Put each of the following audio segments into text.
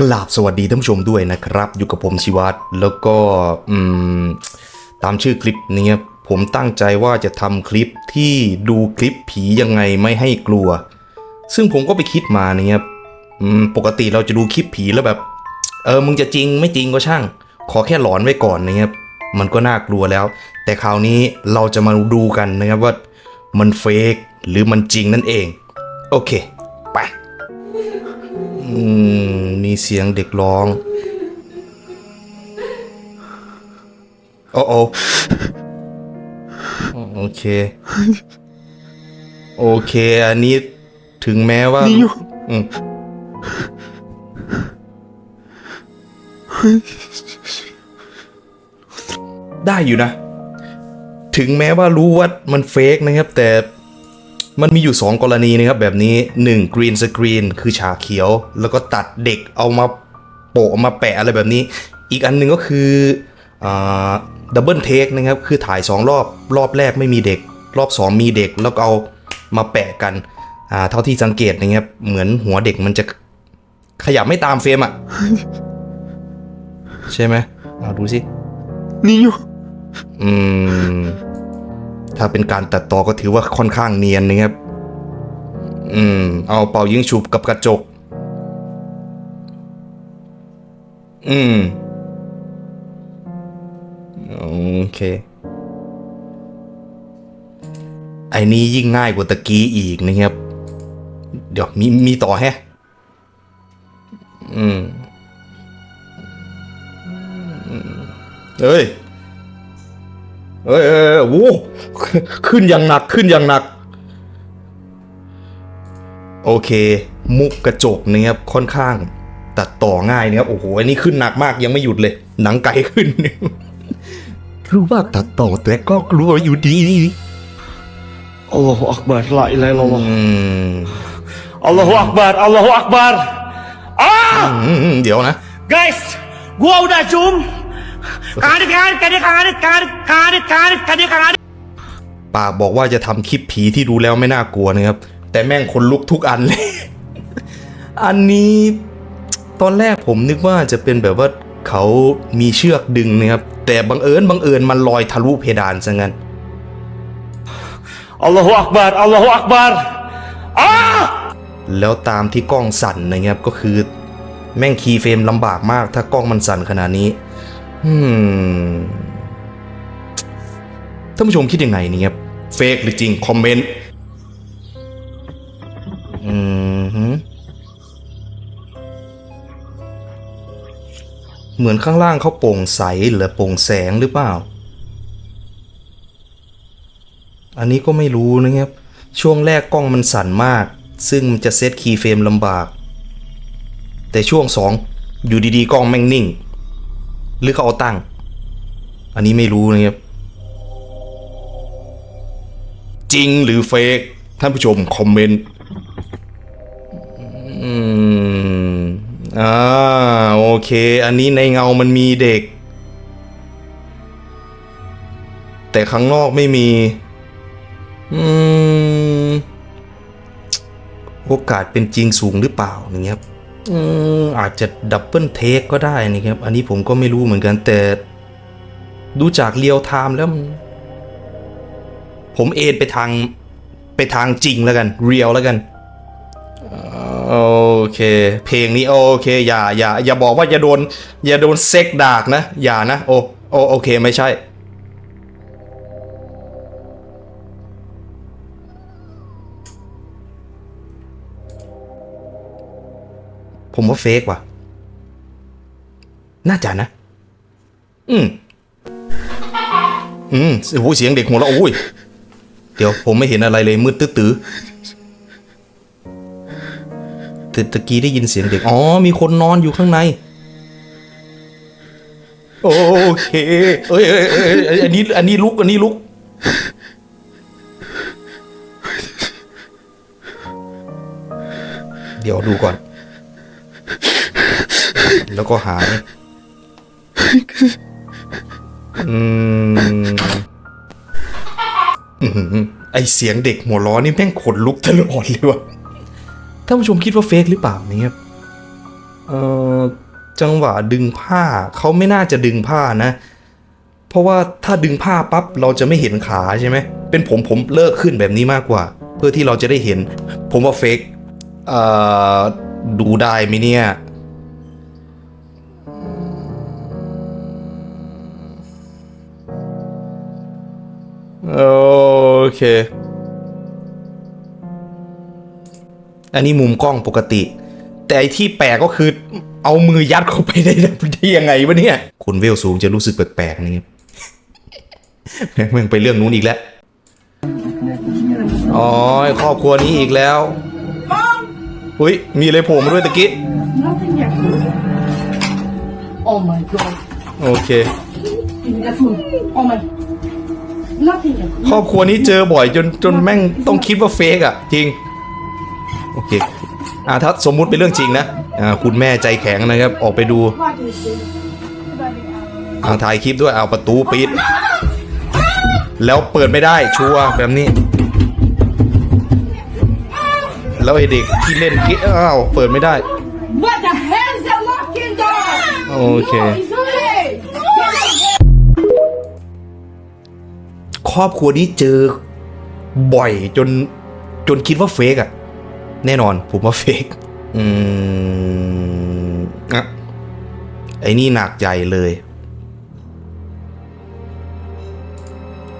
กราบสวัสดีท่านผู้ชมด้วยนะครับ อยู่กับผมชิวัตรแล้วก็ตามชื่อคลิปนี้ผมตั้งใจว่าจะทำคลิปที่ดูคลิปผียังไงไม่ให้กลัว ซึ่งผมก็ไปคิดมาเนะครับอืมปกติเราจะดูคลิปผีแล้วแบบ เออมึงจะจริงไม่จริงก็ช่าง ขอแค่หลอนไว้ก่อนนะครับมันก็น่ากลัวแล้ว แต่คราวนี้เราจะมาดูกันนะครับว่ามันเฟกหรือมันจริงนั่นเอง โอเค ไป มมีเสียงเด็กร้อง โอ้โอโอเค โอเค อันนี้ถึงแม้ว่านี่อยู่อืมได้อยู่นะ ถึงแม้ว่ารู้ว่ามันเฟกนะครับ แต่ มันมีอยู่ 2 กรณีนะครับแบบนี้ 1 green screen คือฉากเขียว แล้วก็ตัดเด็กเอามาโปะมาแปะอะไรแบบนี้ อีกอันหนึ่งก็คือดับเบิลเทคนะครับ คือถ่าย 2 รอบรอบแรกไม่มีเด็ก รอบ 2 มีเด็กแล้วก็เอามาแปะกันอ่าเท่าที่สังเกตนะครับเหมือนหัวเด็กมันจะขยับไม่ตามเฟรมอะใช่ไหมเอาดูสินี่อยู่อืม ถ้าเป็นการตัดต่อก็ถือว่าค่อนข้างเนียนนะครับ อืม เอาเป่ายิงฉุบกับกระจก อืม โอเค ไอ้นี้ยิ่งง่ายกว่าตะกี้อีกนะครับ เดี๋ยวมีมีต่อแฮะ อืม เอ้ย เอ้ยเอ้ยเอ้ยโอ้โหขึ้นอย่างหนักขึ้นอย่างหนัก โอเค มุกกระจกนะครับค่อนข้าง ตัดต่อง่ายนะครับโอ้โหอันนี้ขึ้นหนักมากยังไม่หยุดเลย หนังไก่ขึ้นรู้ว่าตัดต่อแต่ก็กลัวอยู่ดี Allahu Akbar La ilaha illallah อืม Allahu Akbar Allahu Akbar Ah อืมเดี๋ยวนะ Guys Gua udah zoom ปากบอกว่าจะทำคลิปผีที่ดูแล้วไม่น่ากลัวนะครับ แต่แม่งคนลุกทุกอันเลย อันนี้ตอนแรกผมนึกว่าจะเป็นแบบว่าเขามีเชือกดึงนะครับ แต่บังเอิญบังเอิญมันลอยทะลุเพดานซะงั้น Allahu Akbar Allahu Akbar Ah แล้วตามที่กล้องสั่นนะครับก็คือ แม่งคีย์เฟรมลำบากมากถ้ากล้องมันสั่นขนาดนี้อืม ท่านผู้ชมคิดยังไงเนี่ยครับ เฟกหรือจริง คอมเมนต์เหมือนข้างล่างเขาโปร่งใสหรือโปร่งแสงหรือเปล่า อันนี้ก็ไม่รู้นะครับ ช่วงแรกกล้องมันสั่นมาก ซึ่งมันจะเซตคีย์เฟรมลำบาก แต่ช่วงสองอยู่ดีๆ กล้องแม่งนิ่ง หรือเขาเอาตั้งอันนี้ไม่รู้นะครับ จริงหรือเฟกท่านผู้ชมคอมเมนต์อืมอ่าโอเค อันนี้ในเงามันมีเด็ก แต่ข้างนอกไม่มี อืม โอกาสเป็นจริงสูงหรือเปล่านี่ครับ อาจจะดับเบิลเทคก็ได้นะครับ อันนี้ผมก็ไม่รู้เหมือนกันแต่ ดูจากเรียวไทม์แล้วผมเอนไปทางไปทางจริงแล้วกันเรียวแล้วกันโอเค เพลงนี้โอเค อย่าอย่าอย่าบอกว่าอย่าโดน อย่าโดนเซ็กดากนะ อย่านะ โอโอโอเคไม่ใช่ ผมว่าเฟกว่ะ น่าจะนะ อืม อืมโอ้โหเสียงเด็กหัวเราะโอ้ย เดี๋ยวผมไม่เห็นอะไรเลยมืดตื้อๆแต่ตะกี้ได้ยินเสียงเด็ก อ๋อ มีคนนอนอยู่ข้างใน โอเค เอ้ยเอ้ยเอ้ยเอ้ยอันนี้ อันนี้ลุก อันนี้ลุก เดี๋ยวดูก่อน แล้วก็หาย อืมอื้อหือไอเสียงเด็กหัวล้อนี่แม่งขนลุกตลอดเลยว่ะท่านผู้ชมคิดว่าเฟกหรือเปล่าเนี่ยเอ่อจังหวะดึงผ้าเขาไม่น่าจะดึงผ้านะ เพราะว่าถ้าดึงผ้าปั๊บเราจะไม่เห็นขาใช่ไหมเป็นผมผมเลิกขึ้นแบบนี้มากกว่า เพื่อที่เราจะได้เห็น ผมว่าเฟกเอ่อดูได้ไหมเนี่ย เค อันนี้มุมกล้องปกติ แต่ไอที่แปลกก็คือ เอามือยัดเข้าไปได้ได้ยังไงวะเนี่ยคุณเวลสูงจะรู้สึกแปลกๆนี่แม่งไปเรื่องนู้นอีกแล้วอ๋อครอบครัวนี้อีกแล้วอุ้ยมีอะไรโผล่มาด้วยตะกี้ Nothing yet. Oh my god. โอเค ครอบครัวนี้เจอบ่อยจนจนแม่งต้องคิดว่าเฟกอะจริง โอเคอ่าถ้าสมมุติเป็นเรื่องจริงนะอ่าคุณแม่ใจแข็งนะครับ ออกไปดู What is this? อ่าถ่ายคลิปด้วยเอาประตูปิด แล้วเปิดไม่ได้ชัวร์แบบนี้ แล้วไอเด็กที่เล่นเกิ๊อ้าวเปิดไม่ได้ What the hell is that locking door? โอเค รอบครัวนี้เจอบ่อยจนจนคิดว่าเฟกอะแน่นอน ผมว่าเฟกอืมอะไอ้นี่หนักใหญ่เลย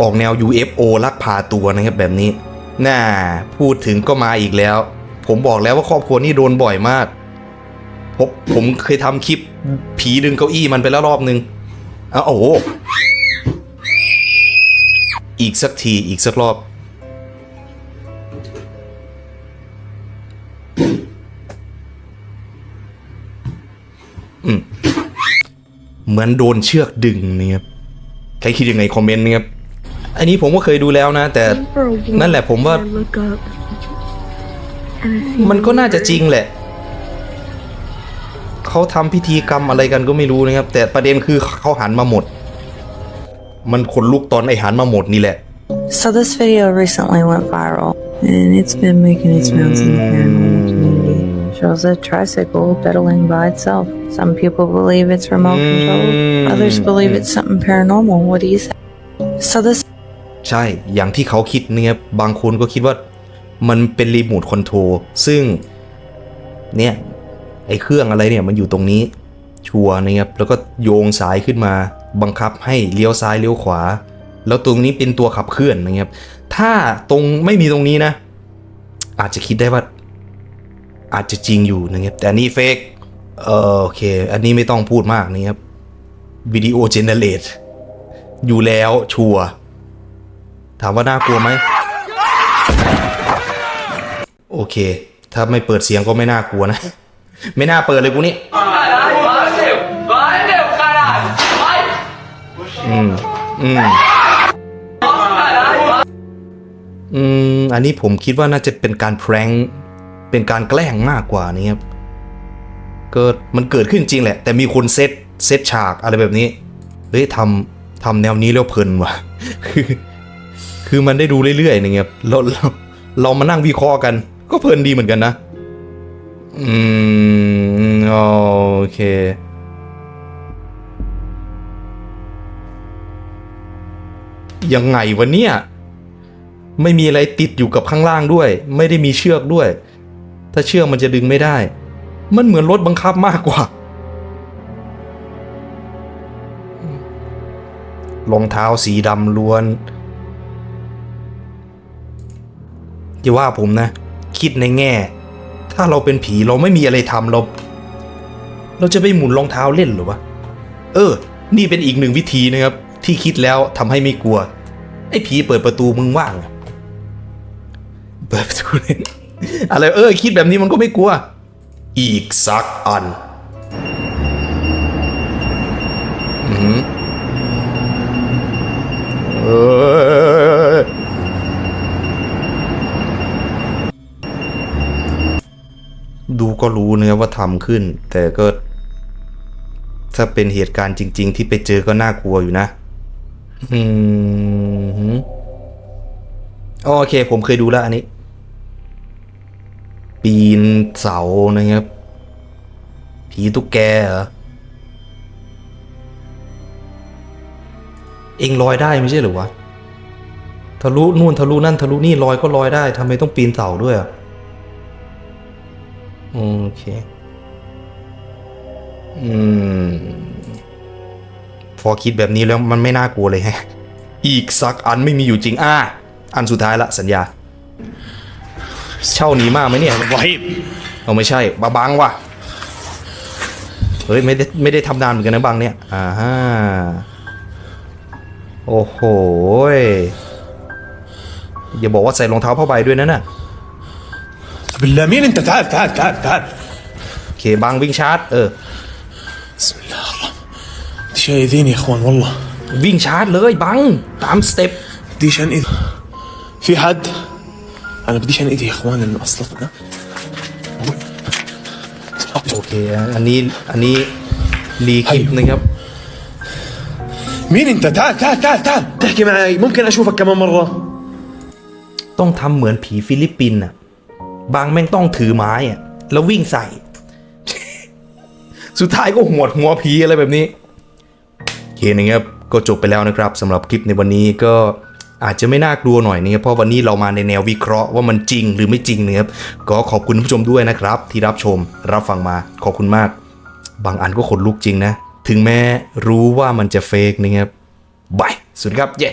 ออกแนว UFO ลักพาตัวนะครับแบบนี้ น่า พูดถึงก็มาอีกแล้ว ผมบอกแล้วว่าครอบครัวนี้โดนบ่อยมากผมผมเคยทำคลิปผีดึงเก้าอี้มันไปแล้วรอบนึงอ้าวโอ้โห อีกสักทีอีกสักรอบอืมเหมือนโดนเชือกดึงเนี่ยครับใครคิดยังไงคอมเมนต์นะครับอันนี้ผมก็เคยดูแล้วนะ แต่นั่นแหละผมว่า มันก็น่าจะจริงแหละเขาทำพิธีกรรมอะไรกันก็ไม่รู้นะครับ แต่ประเด็นคือเขาหันมาหมด มันขนลุกตอนไอหันมาหมดนี่แหละ So this video recently went viral, and it's been making its rounds in the paranormal community. Shows a tricycle pedaling by itself. Some people believe it's remote controlled. Others believe it's something paranormal. What do you think? So this ใช่ อย่างที่เขาคิดเนี่ยบางคนก็คิดว่ามันเป็นรีโมทคอนโทรลซึ่งเนี่ยไอ้เครื่องอะไรเนี่ยมันอยู่ตรงนี้ชัวร์นะครับแล้วก็โยงสายขึ้นมา บังคับให้เลี้ยวซ้ายเลี้ยวขวา แล้วตรงนี้เป็นตัวขับเคลื่อนนะครับ ถ้าตรงไม่มีตรงนี้นะ อาจจะคิดได้ว่า อาจจะจริงอยู่นะครับแต่นี่เฟกเออโอเค อันนี้ไม่ต้องพูดมากนะครับวิดีโอเจเนเรตอยู่แล้วชัวถามว่าน่ากลัวไหมโอเค ถ้าไม่เปิดเสียงก็ไม่น่ากลัวนะ ไม่น่าเปิดเลยกูนี่ อืม อืม อืม อันนี้ผมคิดว่าน่าจะเป็นการแพร้งเป็นการแกล้งมากกว่านี่ครับเกิดมันเกิดขึ้นจริงแหละ แต่มีคนเซตเซตฉากอะไรแบบนี้ เฮ้ยทำทำแนวนี้แล้วเพลินว่ะ คือคือมันได้ดูเรื่อยๆนะครับเราเราเรามานั่งวิเคราะห์กัน ก็เพลินดีเหมือนกันนะ อืม โอเค ยังไงวะเนี่ย ไม่มีอะไรติดอยู่กับข้างล่างด้วย ไม่ได้มีเชือกด้วย ถ้าเชือกมันจะดึงไม่ได้ มันเหมือนรถบังคับมากกว่า รองเท้าสีดำล้วนอย่าว่าผมนะ คิดในแง่ ถ้าเราเป็นผีเราไม่มีอะไรทำเรา เราจะไปหมุนรองเท้าเล่นหรือวะ เออ นี่เป็นอีกหนึ่งวิธีนะครับ ที่คิดแล้วทำให้ไม่กลัว ไอ้ผีเปิดประตูมึงว่าง เปิดประตูเล่นอะไรเออ คิดแบบนี้มันก็ไม่กลัว อีกสักอันเออดูก็รู้เนื้อะว่าทำขึ้น แต่ก็ ถ้าเป็นเหตุการณ์จริง ๆ ที่ไปเจอก็น่ากลัวอยู่นะ อืมอ๋อโอเค ผมเคยดูแล้วอันนี้ ปีนเสานะครับ ผีตุ๊กแกเหรอ เองลอยได้ไม่ใช่หรือวะ ทะลุนู่นทะลุนั่นทะลุนี่ลอยก็ลอยได้ทำไมต้องปีนเสาด้วยอะโอเค อืม พอคิดแบบนี้แล้วมันไม่น่ากลัวเลยฮะ อีกสักอันไม่มีอยู่จริงอะอันสุดท้ายละสัญญา เช่าหนีมากไหมเนี่ยไว้เอาไม่ใช่บาบังว่ะเฮ้ยไม่ได้ไม่ได้ทำนานเหมือนกันนะบางเนี่ยอ่าฮะโอ้โหอย่าบอกว่าใส่รองเท้าผ้าใบด้วยนะน่ะบิลลามีนันเตะทาทาทาทาโอเคบางวิ่งชาร์จเออบิลลา ايذيني يا اخوان والله วิ่งชาร์จเลยบัง ตามสเต็ป بديش انقذ في حد انا بديش انقذ يا اخوان لانه اصلا ها؟ โอเค อันนี้ อันนี้รีคลิปนะครับ مين انت تعال تعال تعال تعال تحكي معي ممكن اشوفك كمان مره ต้องทำเหมือนผีฟิลิปปินส์อ่ะ บางแม่งต้องถือไม้อ่ะ แล้ววิ่งใส่ สุดท้ายก็หวดหัวผีอะไรแบบนี้ โอเค นะครับก็จบไปแล้วนะครับสำหรับคลิปในวันนี้ก็อาจจะไม่น่ากลัวหน่อยนะครับเพราะวันนี้เรามาในแนววิเคราะห์ว่ามันจริงหรือไม่จริงนะครับก็ขอบคุณผู้ชมด้วยนะครับ ที่รับชมรับฟังมาขอบคุณมาก บางอันก็ขนลุกจริงนะ ถึงแม้รู้ว่ามันจะเฟกนะครับบายสวัสดีครับเย้